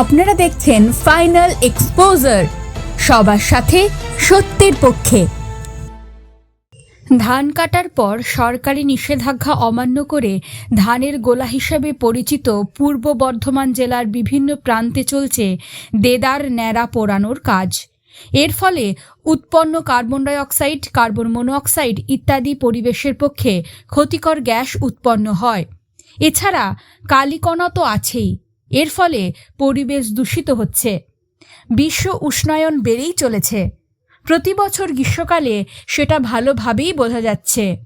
আপনারা দেখছেন final exposure সবার সাথে সত্যের পক্ষে। ধান কাটার পর সরকারি নিষেধাজ্ঞা অমান্য করে ধানের গোলা হিসেবে পরিচিত পূর্ব বর্ধমান জেলার বিভিন্ন প্রান্তে চলছে দেদার ন্যাড়া পোড়ানোর কাজ। এর ফলে উৎপন্ন carbon dioxide carbon monoxide ইত্যাদি পরিবেশের পক্ষে ক্ষতিকর গ্যাস উৎপন্ন হয়। এছাড়া কালিকণা তো আছেই। এর ফলে পরিবেশ দূষিত হচ্ছে। বিশ্ব উষ্ণায়ন বেড়েই চলেছে। প্রতি বছর গ্রীষ্মকালে সেটা ভালোভাবেই বোঝা যাচ্ছে।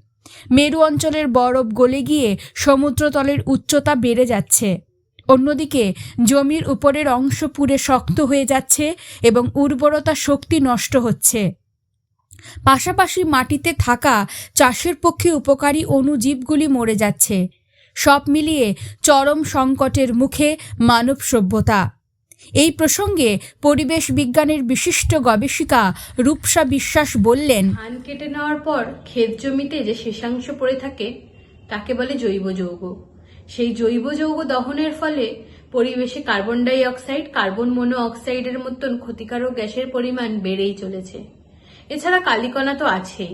মেরু অঞ্চলের বরফ গলে গিয়ে সমুদ্রতলের উচ্চতা বেড়ে যাচ্ছে। অন্যদিকে, জমির উপরের অংশ পুড়ে শক্ত হয়ে যাচ্ছে এবং উর্বরতা শক্তি নষ্ট হচ্ছে। পাশাপাশি মাটিতে থাকা চাষের পক্ষে উপকারী অণুজীবগুলি মরে যাচ্ছে। সব মিলিয়ে চরম সংকটের মুখে মানব সভ্যতা। এই প্রসঙ্গে পরিবেশ বিজ্ঞানের বিশিষ্ট গবেষিকা রূপসা বিশ্বাস বললেন, ধান কেটে নেওয়ার পর ক্ষেত জমিতে যে শেষাংশ পড়ে থাকে, তাকে বলে জৈব যৌগ। সেই জৈব যৌগ দহনের ফলে পরিবেশে কার্বন ডাই অক্সাইড কার্বন মনো অক্সাইডের মতন ক্ষতিকারক গ্যাসের পরিমাণ বেড়েই চলেছে। এছাড়া কালিকণা তো আছেই।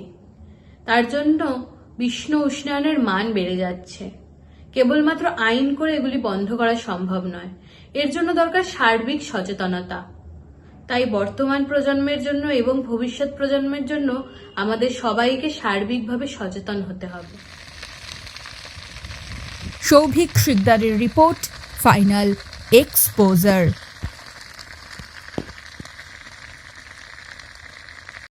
তার জন্য বিশ্ব উষ্ণায়নের মান বেড়ে যাচ্ছে। কেবলমাত্র আইন করে এগুলি বন্ধ করা সম্ভব নয়। এর জন্য দরকার সার্বিক সচেতনতা। তাই বর্তমান প্রজন্মের জন্য এবং ভবিষ্যৎ প্রজন্মের জন্য আমাদের সবাইকে সার্বিকভাবে সচেতন হতে হবে। সৌভিক শিকদারের রিপোর্ট, ফাইনাল এক্সপোজার।